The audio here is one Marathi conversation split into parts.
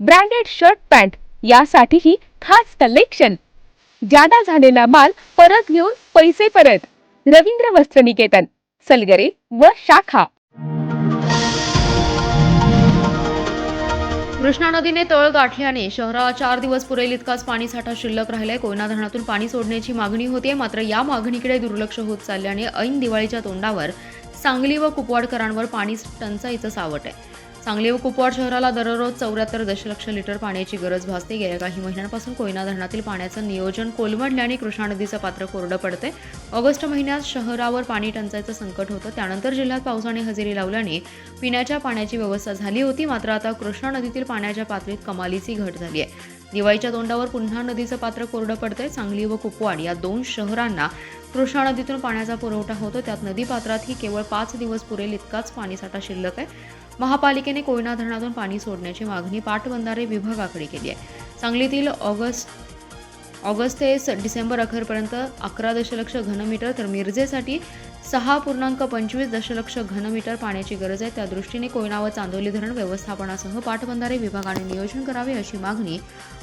branded shirt pant यासाठीही खास कलेक्शन. जादा झालेला माल परत घेऊन पैसे परत. रवींद्र वस्त्र निकेतन सलगरे व शाखा. कृष्णा नदीने तळ गाठल्याने शहरात चार दिवस पुरेल इतकाच पाणीसाठा शिल्लक राहिलाय. कोयना धरणातून पाणी सोडण्याची मागणी होतीये मात्र या मागणीकडे दुर्लक्ष होत चालल्याने ऐन दिवाळीच्या तोंडावर सांगली व कुपवाडकरांवर पाणी टंचाईचं सावट आहे. सांगली व कुपवाड शहराला दररोज चौऱ्याहत्तर दशलक्ष लिटर पाण्याची गरज भासते. गेल्या काही महिन्यांपासून कोयना धरणातील पाण्याचं नियोजन कोलमडल्याने कृष्णा नदीचं पात्र कोरडं पडते. ऑगस्ट महिन्यात शहरावर पाणी टंचाईचं संकट होतं. त्यानंतर जिल्ह्यात पावसाने हजेरी लावल्याने पिण्याच्या पाण्याची व्यवस्था झाली होती. मात्र आता कृष्णा नदीतील पाण्याच्या पातळीत कमालीची घट झाली आहे दिवाळीच्या तोंडावर पुन्हा नदीचं पात्र कोरडं पडतंय. सांगली व कुपवाड या दोन शहरांना कृष्णा नदीतून पाण्याचा पुरवठा होतो. त्यात नदी पात्रातही केवळ पाच दिवस पुरेल इतकाच पाणीसाठा शिल्लक आहे. महापालिकेने कोयना धरणातून पाणी सोडण्याची मागणी पाटबंधारे विभागाकडे केली आहे. सांगलीतील ऑगस्ट ऑगस्ट ते स- डिसेंबर अखेरपर्यंत अकरा दशलक्ष घनमीटर तर मिरजेसाठी सहा पूर्णांक पंचवीस दशलक्ष घनमीटर पाण्याची गरज आहे. त्या दृष्टीने कोयना व चांदोली धरण व्यवस्थापनासह पाटबंधारे विभागाने नियोजन करावे अशी मागणी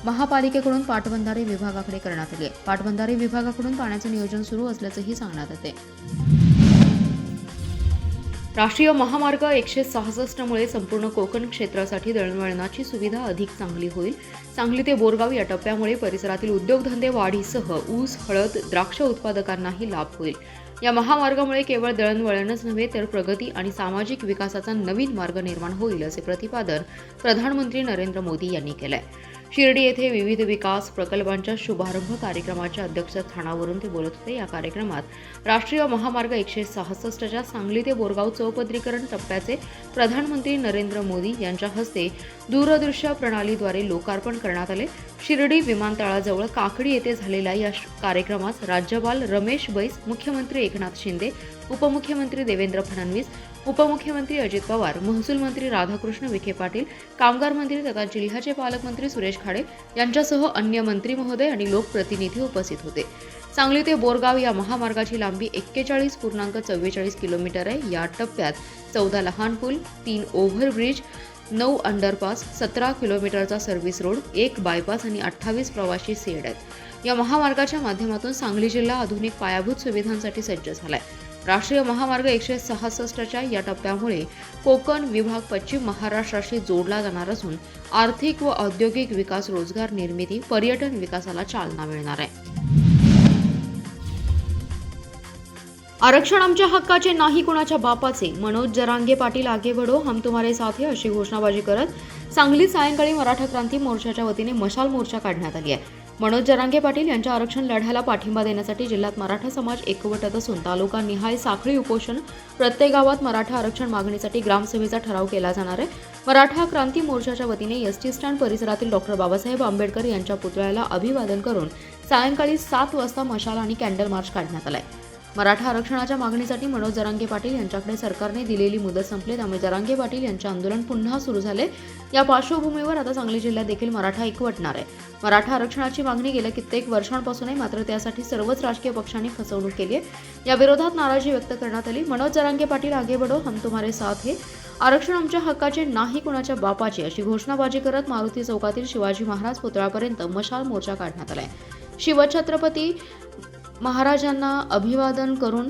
महापालिकेकडून पाटबंधारे विभागाकडे करण्यात आली आहे. पाटबंधारे विभागाकडून पाण्याचं नियोजन सुरू असल्याचंही सांगण्यात येते. राष्ट्रीय महामार्ग एकशे सहासष्टमुळे संपूर्ण कोकण क्षेत्रासाठी दळणवळणाची सुविधा अधिक चांगली होईल. सांगली ते बोरगाव या टप्प्यामुळे परिसरातील उद्योगधंदे वाढीसह ऊस हळद द्राक्ष उत्पादकांनाही लाभ होईल. या महामार्गामुळे केवळ दळणवळणच नव्हे तर प्रगती आणि सामाजिक विकासाचा नवीन मार्ग निर्माण होईल असे प्रतिपादन प्रधानमंत्री नरेंद्र मोदी यांनी केलं आहे शिर्डी येथे विविध विकास प्रकल्पांच्या शुभारंभ कार्यक्रमाच्या अध्यक्षस्थानावरून ते बोलत होते. या कार्यक्रमात राष्ट्रीय महामार्ग एकशे सहासष्टच्या सांगली ते बोरगाव चौपदरीकरण टप्प्याचे प्रधानमंत्री नरेंद्र मोदी यांच्या हस्ते दूरदृश्य प्रणालीद्वारे लोकार्पण करण्यात आले. शिर्डी विमानतळाजवळ काकडी येथे झालेल्या या श- कार्यक्रमास राज्यपाल रमेश बैस मुख्यमंत्री एकनाथ शिंदे उपमुख्यमंत्री देवेंद्र फडणवीस उपमुख्यमंत्री अजित पवार महसूल मंत्री राधाकृष्ण विखे पाटील कामगार मंत्री तथा जिल्ह्याचे पालकमंत्री सुरेश खाडे यांच्यासह अन्य मंत्री महोदय आणि लोकप्रतिनिधी उपस्थित होते. सांगली ते बोरगाव या महामार्गाची लांबी एक्केचाळीस पूर्णांक चव्वेचाळीस किलोमीटर आहे. या टप्प्यात चौदा लहान पूल तीन ओव्हरब्रिज नऊ अंडरपास सतरा किलोमीटरचा सर्व्हिस रोड एक बायपास आणि अठ्ठावीस प्रवाशी सेड आहेत. या महामार्गाच्या माध्यमातून सांगली जिल्हा आधुनिक पायाभूत सुविधांसाठी सज्ज आहे राष्ट्रीय महामार्ग एकशे सहासष्टच्या या टप्प्यामुळे कोकण विभाग पश्चिम महाराष्ट्राशी जोडला जाणार असून आर्थिक व औद्योगिक विकास रोजगार निर्मिती पर्यटन विकासाला चालना मिळणार आहे. आरक्षण आमच्या हक्काचे नाही कुणाच्या बापाचे मनोज जरांगे पाटील आगे बढो हम तुम्हारे साथ अशी घोषणाबाजी करत सांगलीत सायंकाळी मराठा क्रांती मोर्चाच्या वतीने मशाल मोर्चा काढण्यात आली आहे. मनोज जरांगे पाटील यांच्या आरक्षण लढ्याला पाठिंबा देण्यासाठी जिल्ह्यात मराठा समाज एकवटत असून तालुका निहाय साखळी उपोषण प्रत्येक गावात मराठा आरक्षण मागणीसाठी ग्रामसभेचा ठराव केला जाणार आहे. मराठा क्रांती मोर्चाच्या वतीने एसटी स्टँड परिसरातील डॉक्टर बाबासाहेब आंबेडकर यांच्या पुतळ्याला अभिवादन करून सायंकाळी सात वाजता मशाल आणि कॅन्डल मार्च काढण्यात आलाय. मराठा आरक्षणाच्या मागणीसाठी मनोज जरांगे पाटील यांच्याकडे सरकारने दिलेली मुदत संपली. त्यामुळे जरांगे पाटील यांचे आंदोलन पुन्हा सुरू झाले. या पार्श्वभूमीवर आता सांगली जिल्ह्यात देखील मराठा एकवटणार आहे. मराठा आरक्षणाची मागणी गेल्या कित्येक वर्षांपासून आहे मात्र त्यासाठी सर्वच राजकीय पक्षांनी फसवणूक केली आहे. या विरोधात नाराजी व्यक्त करण्यात आली. मनोज जरांगे पाटील आगे बडो हम तुम्हारे साथ हे. आरक्षण आमच्या हक्काचे नाही कुणाच्या बापाचे अशी घोषणाबाजी करत मारुती चौकातील शिवाजी महाराज पुतळापर्यंत मशाल मोर्चा काढण्यात आलाय. शिवछत्रपती महाराजांना अभिवादन करून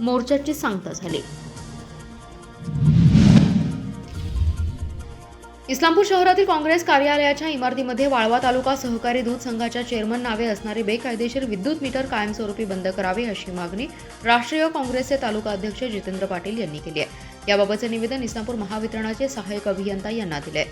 मोर्चाची सांगता झाली. इस्लामपूर शहरातील काँग्रेस कार्यालयाच्या इमारतीमध्ये वाळवा तालुका सहकारी दूध संघाच्या चेअरमन नावे असणारे बेकायदेशीर विद्युत मीटर कायमस्वरूपी बंद करावे अशी मागणी राष्ट्रीय काँग्रेसचे तालुका अध्यक्ष जितेंद्र पाटील यांनी केली आहे. याबाबतचे निवेदन इस्लामपूर महावितरणाचे सहाय्यक अभियंता यांना दिले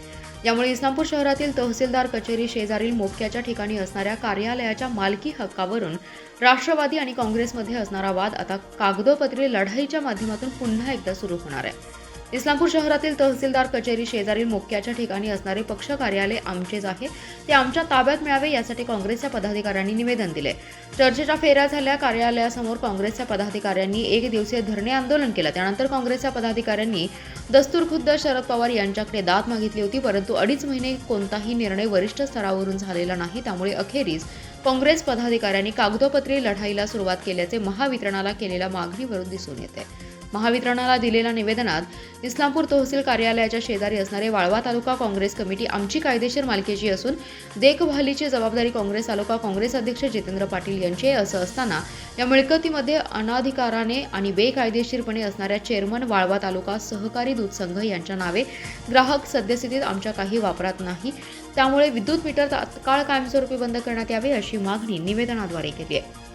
यामुळे इस्लामपूर शहरातील तहसीलदार कचेरी शेजारील मोक्याच्या ठिकाणी असणाऱ्या कार्यालयाच्या मालकी हक्कावरून राष्ट्रवादी आणि काँग्रेसमध्ये असणारा वाद आता कागदोपत्री लढाईच्या माध्यमातून पुन्हा एकदा सुरू होणार आहे. इस्लामपूर शहरातील तहसीलदार कचेरी शेजारील मोक्याच्या ठिकाणी असणारे पक्ष कार्यालय आमचेच आहे. ते आमच्या ताब्यात मिळावे यासाठी काँग्रेसच्या पदाधिकाऱ्यांनी निवेदन दिले. चर्चेच्या फेऱ्या झाल्या. कार्यालयासमोर काँग्रेसच्या पदाधिकाऱ्यांनी एक दिवसीय धरणे आंदोलन केलं. त्यानंतर काँग्रेसच्या पदाधिकाऱ्यांनी दस्तूर खुद्द शरद पवार यांच्याकडे दाद मागितली होती. परंतु अडीच महिने कोणताही निर्णय वरिष्ठ स्तरावरून झालेला नाही. त्यामुळे अखेरीस काँग्रेस पदाधिकाऱ्यांनी कागदोपत्री लढाईला सुरुवात केल्याचे महावितरणाला केलेल्या मागणीवरून दिसून येते. महावितरणाला दिलेल्या निवेदनात इस्लामपूर तहसील कार्यालयाच्या शेजारी असणारे वाळवा तालुका काँग्रेस कमिटी आमची कायदेशीर मालकीची असून देखभालीची जबाबदारी काँग्रेस तालुका काँग्रेस अध्यक्ष जितेंद्र पाटील यांची आहे असं असताना या मिळकतीमध्ये अनाधिकाराने आणि बेकायदेशीरपणे असणाऱ्या चेअरमन वाळवा तालुका सहकारी दूध संघ यांच्या नावे ग्राहक सद्यस्थितीत आमच्या काही वापरात नाही. त्यामुळे विद्युत मीटर तात्काळ कायमस्वरूपी बंद करण्यात यावे अशी मागणी निवेदनाद्वारे केली आहे.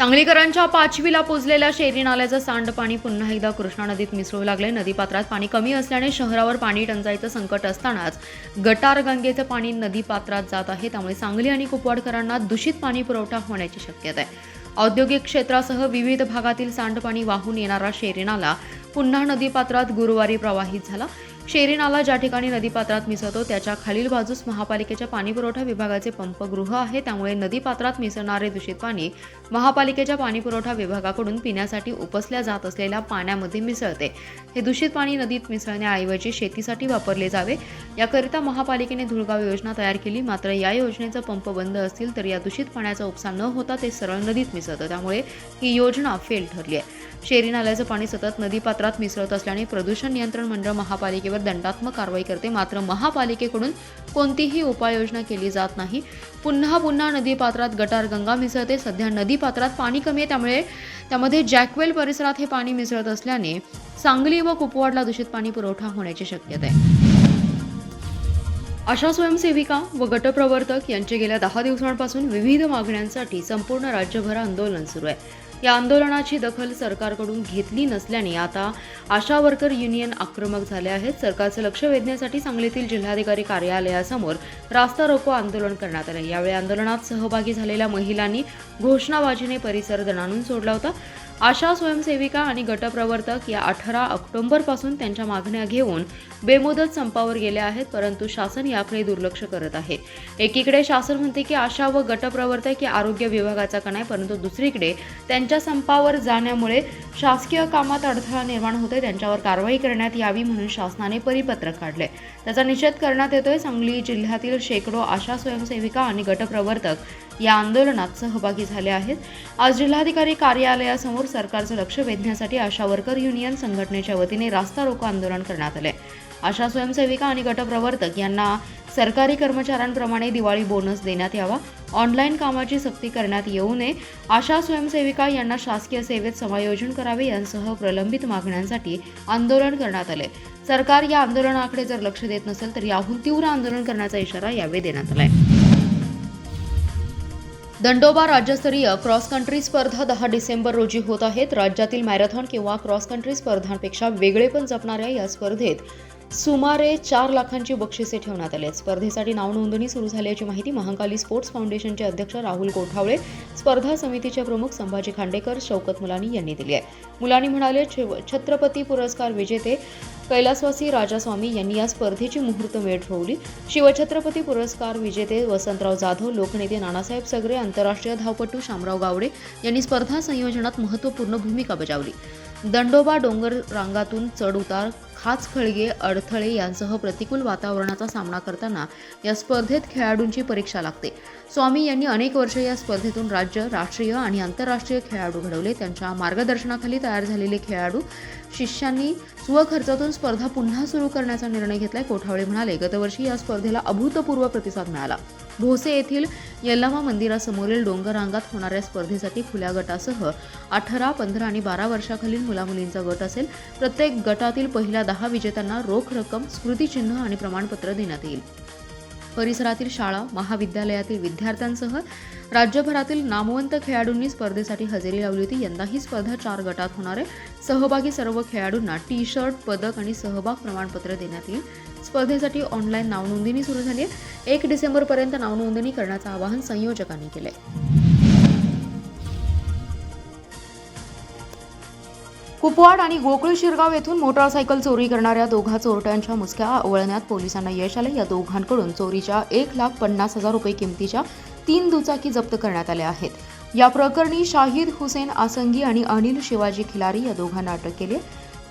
सांगलीकरांच्या पाचवीला पोचलेल्या शेरी नाल्याचं सांडपाणी पुन्हा एकदा कृष्णा नदीत मिसळू लागले. नदीपात्रात पाणी कमी असल्याने शहरावर पाणी टंचाईचं संकट असतानाच गटार गंगेचं पाणी नदीपात्रात जात आहे. त्यामुळे सांगली आणि कुपवाडकरांना दूषित पाणी पुरवठा होण्याची शक्यता आहे. औद्योगिक क्षेत्रासह विविध भागातील सांडपाणी वाहून येणारा शेरी नाला पुन्हा नदीपात्रात गुरुवारी प्रवाहित झाला. शेरी नाला ज्या ठिकाणी नदीपात्रात मिसळतो त्याच्या खालील बाजूस महापालिकेच्या पाणीपुरवठा विभागाचे पंपगृह आहे. त्यामुळे नदीपात्रात मिसळणारे दूषित पाणी महापालिकेच्या पाणीपुरवठा विभागाकडून पिण्यासाठी उपसल्या जात असलेल्या पाण्यामध्ये मिसळते. हे दूषित पाणी नदीत मिसळण्याऐवजी शेतीसाठी वापरले जावे. याकरिता महापालिकेने धुळगाव योजना तयार केली. मात्र या योजनेचा पंप बंद असतील तर या दूषित पाण्याचा उपसा न होता ते सरळ नदीत मिसळतं. त्यामुळे ही योजना फेल ठरली आहे. शेरी नाल्याचं पाणी सतत नदीपात्रात मिसळत असल्याने प्रदूषण नियंत्रण मंडळ महापालिकेवर दंडात्मक कारवाई करते. मात्र महापालिकेकडून कोणतीही उपाययोजना केली जात नाही. पुन्हा पुन्हा नदीपात्रात गटार गंगा मिसळते. सध्या नदीपात्रात पाणी कमी आहे. त्यामुळे त्यामध्ये जॅकवेल परिसरात हे पाणी मिसळत असल्याने सांगली व कुपवाडला दूषित पाणी पुरवठा होण्याची शक्यता आहे. आशा स्वयंसेविका व गटप्रवर्तक यांचे गेल्या दहा दिवसांपासून विविध मागण्यांसाठी संपूर्ण राज्यभर आंदोलन सुरू आहे. या आंदोलनाची दखल सरकारकडून घेतली नसल्याने आता आशा वर्कर युनियन आक्रमक झाले आहेत. सरकारचं लक्ष वेधण्यासाठी सांगलीतील जिल्हाधिकारी कार्यालयासमोर रास्ता रोको आंदोलन करण्यात आलं यावेळी आंदोलनात सहभागी झालेल्या महिलांनी घोषणाबाजीने परिसर दणाणून सोडला होता. आशा स्वयंसेविका आणि गटप्रवर्तक या अठरा ऑक्टोबरपासून त्यांच्या मागण्या घेऊन बेमुदत संपावर गेल्या आहेत परंतु शासन याकडे दुर्लक्ष करत आहे. एकीकडे शासन म्हणते की आशा व गटप्रवर्तक या आरोग्य विभागाचा कण आहे परंतु दुसरीकडे त्यांच्या संपावर जाण्यामुळे शासकीय कामात अडथळा निर्माण होतोय त्यांच्यावर कारवाई करण्यात यावी म्हणून शासनाने परिपत्रक काढले त्याचा निषेध करण्यात येतोय. सांगली जिल्ह्यातील शेकडो आशा स्वयंसेविका आणि गटप्रवर्तक या आंदोलनात सहभागी झाले आहेत. आज जिल्हाधिकारी कार्यालयासमोर सरकारचं लक्ष वेधण्यासाठी आशा वर्कर युनियन संघटनेच्या वतीने रास्ता रोको आंदोलन करण्यात आले. आशा स्वयंसेविका आणि गटप्रवर्तक यांना सरकारी कर्मचाऱ्यांप्रमाणे दिवाळी बोनस देण्यात यावा. ऑनलाईन कामाची सक्ती करण्यात येऊ नये. आशा स्वयंसेविका यांना शासकीय सेवेत समायोजन करावे यांसह प्रलंबित मागण्यांसाठी आंदोलन करण्यात आले. सरकार या आंदोलनाकडे जर लक्ष देत नसेल तर याहून तीव्र आंदोलन करण्याचा इशारा यावेळी देण्यात आला आहे दंडोबा राज्यस्तरीय क्रॉस कंट्री स्पर्धा दहा डिसेंबर रोजी होत आहेत. राज्यातील मॅरेथॉन किंवा क्रॉस कंट्री स्पर्धांपेक्षा वेगळेपण जपणाऱ्या या स्पर्धेत सुमारे चार लाखांची बक्षिसे ठेवण्यात आली आहेत. स्पर्धेसाठी नावनोंदणी सुरू झाल्याची माहिती महाकाली स्पोर्ट्स फाउंडेशनचे अध्यक्ष राहुल कोठावळे स्पर्धा समितीचे प्रमुख संभाजी खांडेकर शौकत मुलानी यांनी दिली आहे. मुलानी म्हणाले "छ- छत्रपती पुरस्कार विजेते कैलासवासी राजास्वामी यांनी या स्पर्धेची मुहूर्तमेढ ठेवली शिवछत्रपती पुरस्कार विजेते वसंतराव जाधव लोकनेते नानासाहेब सगरे आंतरराष्ट्रीय धावपटू शामराव गावडे यांनी स्पर्धा संयोजनात महत्त्वपूर्ण भूमिका बजावली. दंडोबा डोंगर रांगातून चढउतार खाच खळगे अडथळे यांसह प्रतिकूल वातावरणाचा सामना करताना या स्पर्धेत खेळाडूंची परीक्षा लागते. स्वामी यांनी अनेक वर्ष या स्पर्धेतून राज्य राष्ट्रीय आणि आंतरराष्ट्रीय खेळाडू घडवले. त्यांच्या मार्गदर्शनाखाली तयार झालेले खेळाडू शिष्यांनी स्वखर्चातून स्पर्धा पुन्हा सुरू करण्याचा निर्णय घेतलाय कोठावळे म्हणाले. गतवर्षी या स्पर्धेला अभूतपूर्व प्रतिसाद मिळाला. भोसे येथील यल्लामा मंदिरासमोरील डोंगररांगात होणाऱ्या स्पर्धेसाठी खुल्या गटासह अठरा पंधरा आणि बारा वर्षाखालील मुलामुलींचा गट असेल. प्रत्येक गटातील पहिल्या दहा विजेत्यांना रोख रक्कम स्मृतिचिन्ह आणि प्रमाणपत्र देण्यात येईल. परिसरातील शाळा महाविद्यालयातील विद्यार्थ्यांसह राज्यभरातील नामवंत खेळाडूंनी स्पर्धेसाठी हजेरी लावली होती. यंदा ही स्पर्धा चार गटात होणार आहे. सहभागी सर्व खेळाडूंना टी शर्ट पदक आणि सहभाग प्रमाणपत्र देण्यात येईल. स्पर्धेसाठी ऑनलाईन नावनोंदणी सुरू झाली आहे. एक डिसेंबरपर्यंत नावनोंदणी करण्याचं आवाहन संयोजकांनी केलं आहे कुपवाड आणि गोकुळ शिरगाव येथून मोटारसायकल चोरी करणाऱ्या दोघा चोरट्यांच्या मुसक्या आवळण्यात पोलिसांना यश आले या दोघांकडून चोरीच्या एक लाख पन्नास हजार रुपये किमतीच्या तीन दुचाकी जप्त करण्यात आल्या आहेत. या प्रकरणी शाहिद हुसेन आसंगी आणि अनिल शिवाजी खिलारी या दोघांना अटक केली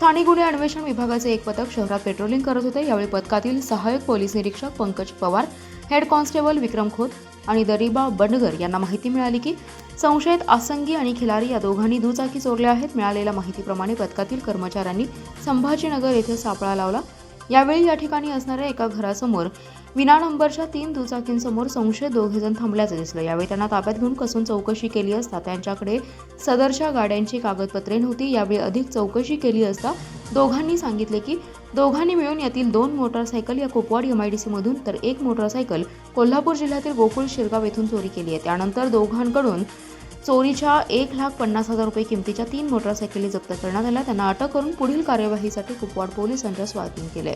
ठाणे गुन्हे अन्वेषण विभागाचे एक पथक शहरात पेट्रोलिंग करत होते. यावेळी पथकातील सहाय्यक पोलीस निरीक्षक पंकज पवार हेड कॉन्स्टेबल विक्रम खोत आणि दरिबा बंडगर यांना माहिती मिळाली की संशयित आसंगी आणि खिलारी या दोघांनी दुचाकी चोरल्या आहेत. मिळालेल्या माहितीप्रमाणे पथकातील कर्मचाऱ्यांनी संभाजीनगर येथे सापळा लावला. यावेळी या ठिकाणी असणाऱ्या एका घरासमोर विना नंबरच्या तीन दुचाकींसमोर संशयित दोघेजण थांबल्याचं दिसलं. यावेळी त्यांना ताब्यात घेऊन कसून चौकशी केली असता त्यांच्याकडे सदरच्या गाड्यांची कागदपत्रे नव्हती. यावेळी अधिक चौकशी केली असता दोघांनी सांगितले की दोघांनी मिळून यातील दोन मोटारसायकल या कुपवाड एमआयडीसीमधून तर एक मोटारसायकल कोल्हापूर जिल्ह्यातील गोकुळ शिरगाव येथून चोरी केली आहे. त्यानंतर दोघांकडून चोरीच्या एक लाख पन्नास हजार रुपये किमतीच्या तीन मोटारसायकली जप्त करण्यात आल्या. त्यांना अटक करून पुढील कार्यवाहीसाठी कुपवाड पोलिसांच्या स्वाधीन केले.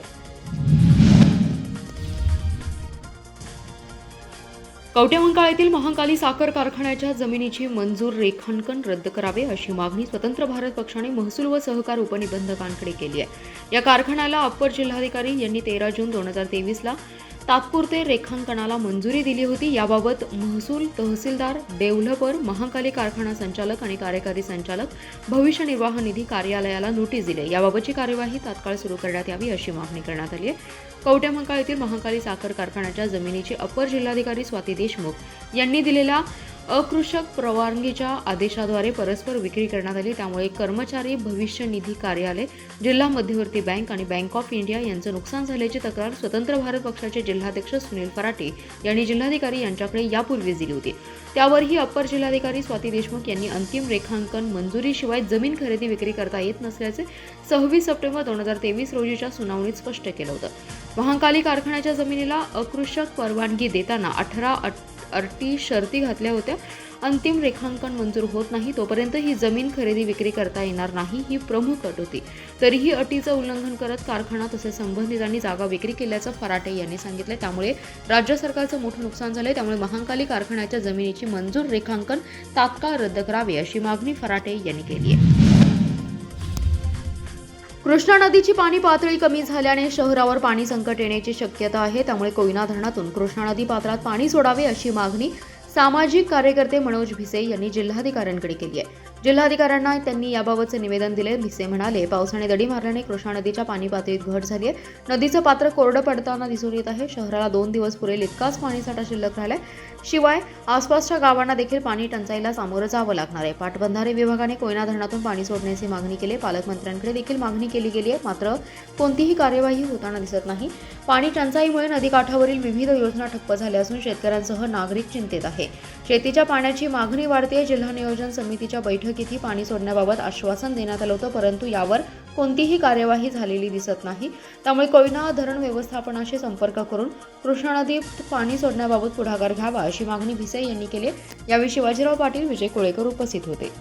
कवटेमंकाळ येथील महाकाली साखर कारखान्याच्या जमिनीची मंजूर रेखांकन रद्द करावे अशी मागणी स्वतंत्र भारत पक्षाने महसूल व सहकार उपनिबंधकांकडे केली आहे. या कारखान्याला अप्पर जिल्हाधिकारी यांनी तेरा जून दोन हजार तेवीसला तात्पुरते रेखांकनाला मंजुरी दिली होती. याबाबत महसूल तहसीलदार डेव्हलपर महाकाली कारखाना संचालक आणि कार्यकारी संचालक भविष्य निर्वाह निधी कार्यालयाला नोटीस दिली. याबाबतची कार्यवाही तात्काळ सुरू करण्यात यावी अशी मागणी करण्यात आली आहे. कवट्यामंकाळ येथील महाकाली साखर कारखान्याच्या जमिनीची अप्पर जिल्हाधिकारी स्वाती देशमुख यांनी दिलेल्या अकृषक परवानगीच्या आदेशाद्वारे परस्पर विक्री करण्यात आली. त्यामुळे कर्मचारी भविष्य निधी कार्यालय जिल्हा मध्यवर्ती बँक आणि बँक ऑफ इंडिया यांचं नुकसान झाल्याची तक्रार स्वतंत्र भारत पक्षाचे जिल्हाध्यक्ष सुनील फराटे यांनी जिल्हाधिकारी यांच्याकडे यापूर्वीच दिली होती. त्यावरही अप्पर जिल्हाधिकारी स्वाती देशमुख यांनी अंतिम रेखांकन मंजुरीशिवाय जमीन खरेदी विक्री करता येत नसल्याचे सव्वीस सप्टेंबर दोन हजार तेवीस रोजीच्या सुनावणीत स्पष्ट केलं होतं. महाकाली कारखान्याच्या जमिनीला अकृषक परवानगी देताना अठरा अटी शर्ती घातल्या होत्या. अंतिम रेखांकन मंजूर होत नाही तोपर्यंत ही जमीन खरेदी विक्री करता येणार नाही ही प्रमुख अट होती. तरीही अटीचं उल्लंघन करत कारखाना तसेच संबंधितांनी जागा विक्री केल्याचं फराटे यांनी सांगितलं. त्यामुळे राज्य सरकारचं मोठं नुकसान झालंय. त्यामुळे महाकाली कारखान्याच्या जमिनीची मंजूर रेखांकन तात्काळ रद्द करावे अशी मागणी फराटे यांनी केली आहे. कृष्णा नदीची पाणी पातळी कमी झाल्याने शहरावर पाणी संकट येण्याची शक्यता आहे. त्यामुळे कोयना धरणातून कृष्णा नदी पात्रात पाणी सोडावे अशी मागणी सामाजिक कार्यकर्ते मनोज भिसे यांनी जिल्हाधिकाऱ्यांकडे केली आहे. जिल्हाधिकाऱ्यांना त्यांनी याबाबतचे निवेदन दिले. भिसे म्हणाले पावसाने दडी मारल्याने कृष्णा नदीच्या पाणी पातळीत घट झाली आहे. नदीचं पात्र कोरडं पडताना दिसून येत आहे. शहराला दोन दिवस पुरेल इतकाच पाणीसाठा शिल्लक राहिलाय. शिवाय आसपासच्या गावांना देखील पाणी टंचाईला सामोरं जावं लागणार आहे. पाटबंधारे विभागाने कोयना धरणातून पाणी सोडण्याची मागणी केली पालकमंत्र्यांकडे देखील मागणी केली गेली आहे. मात्र कोणतीही कार्यवाही होताना दिसत नाही. पाणी टंचाईमुळे नदीकाठावरील विविध योजना ठप्प झाल्या असून शेतकऱ्यांसह नागरिक चिंतेत आहे. शेतीच्या पाण्याची मागणी वाढते जिल्हा नियोजन समितीच्या बैठकीतही पाणी सोडण्याबाबत आश्वासन देण्यात आलं होतं. परंतु यावर कोणतीही कार्यवाही झालेली दिसत नाही. त्यामुळे कोयना धरण व्यवस्थापनाशी संपर्क करून कृष्णा नदीत पाणी सोडण्याबाबत पुढाकार घ्यावा अशी मागणी भिसे यांनी केली. यावेळी शिवाजीराव पाटील विजय कोळेकर उपस्थित होते.